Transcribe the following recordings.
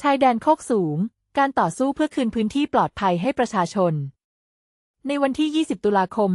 ชายแดนโคกสูง การต่อสู้เพื่อคืนพื้นที่ปลอดภัยให้ประชาชน ในวันที่ 20 ตุลาคม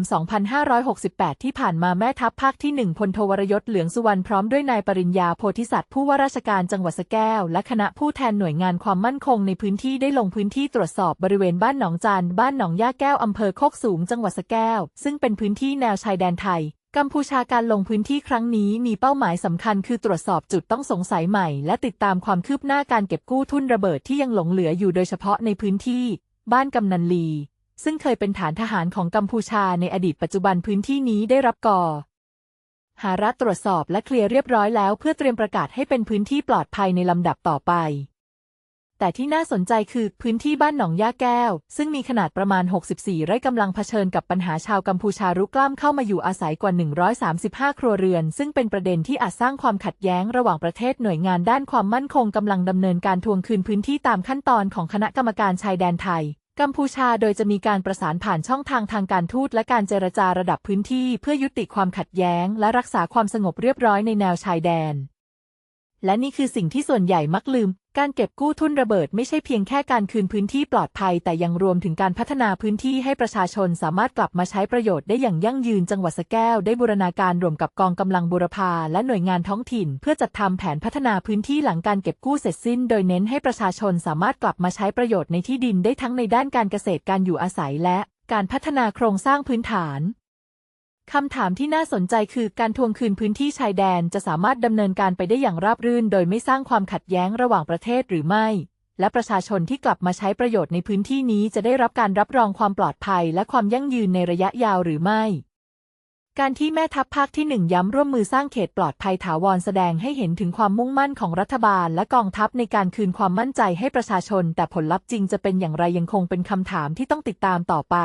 2568 ที่ผ่านมาแม่ทัพภาคที่ 1พลโทวรยศเหลืองสุวรรณพร้อมด้วยนายปริญญาโพธิสัตว์ผู้ว่าราชการจังหวัดสแก้ว และคณะผู้แทนหน่วยงานความมั่นคงในพื้นที่ได้ลงพื้นที่ตรวจสอบบริเวณบ้านหนองจานบ้านหนองย่าแก้วอำเภอโคกสูงจังหวัดสแก้ว ซึ่งเป็นพื้นที่แนวชายแดนไทย กัมพูชาการลงพื้นที่ครั้งนี้มีเป้าหมายสำคัญคือตรวจสอบจุดต้องสงสัยใหม่ และติดตามความคืบหน้าการเก็บกู้ทุนระเบิดที่ยังหลงเหลืออยู่โดยเฉพาะในพื้นที่ บ้านกำนันลี ซึ่งเคยเป็นฐานทหารของกัมพูชาในอดีตปัจจุบันพื้นที่นี้ได้รับก่อหารัฐตรวจสอบและเคลียร์เรียบร้อยแล้วเพื่อเตรียมประกาศให้เป็นพื้นที่ปลอดภัยในลำดับต่อไป แต่ที่น่าสนใจคือพื้นที่บ้านหนองย่าแก้ว ซึ่งมีขนาดประมาณ 64 ไร่กำลังเผชิญกับปัญหาชาวกัมพูชารุกล้ามเข้ามาอยู่อาศัยกว่า 135 ครัวเรือน ซึ่งเป็นประเด็นที่อาจสร้างความขัดแย้งระหว่างประเทศหน่วยงานด้านความมั่นคงกำลังดำเนินการทวงคืนพื้นที่ตามขั้นตอนของคณะกรรมการชายแดนไทยกัมพูชาโดยจะมีการประสานผ่านช่องทางทางการทูตและการเจรจาระดับพื้นที่เพื่อยุติความขัดแย้ง และรักษาความสงบเรียบร้อยในแนวชายแดน และนี่คือสิ่งที่ส่วนใหญ่มักลืม การเก็บกู้ทุนระเบิดไม่ใช่เพียงแค่การคืนพื้นที่ปลอดภัย แต่ยังรวมถึงการพัฒนาพื้นที่ให้ประชาชนสามารถกลับมาใช้ประโยชน์ได้อย่างยั่งยืนจังหวัดสแก้วได้บูรณาการรวมกับกองกำลังบูรพาและหน่วยงานท้องถิ่น เพื่อจัดทำแผนพัฒนาพื้นที่หลังการเก็บกู้เสร็จสิ้น โดยเน้นให้ประชาชนสามารถกลับมาใช้ประโยชน์ในที่ดินได้ทั้งในด้านการเกษตรการอยู่อาศัยและ การพัฒนาโครงสร้างพื้นฐาน คำถามที่น่าสนใจคือการทวงคืนพื้นที่ชายแดนจะสามารถดำเนินการไปได้อย่างราบรื่น โดยไม่สร้างความขัดแย้งระหว่างประเทศหรือไม่ และประชาชนที่กลับมาใช้ประโยชน์ในพื้นที่นี้จะได้รับการรับรองความปลอดภัย และความยั่งยืนในระยะยาวหรือไม่ การที่แม่ทัพภาคที่หนึ่งย้ำร่วมมือสร้างเขตปลอดภัยถาวรแสดงให้เห็นถึงความมุ่งมั่นของรัฐบาล และกองทัพในการคืนความมั่นใจให้ประชาชน แต่ผลลัพธ์จริงจะเป็นอย่างไรยังคงเป็นคำถามที่ต้องติดตามต่อไป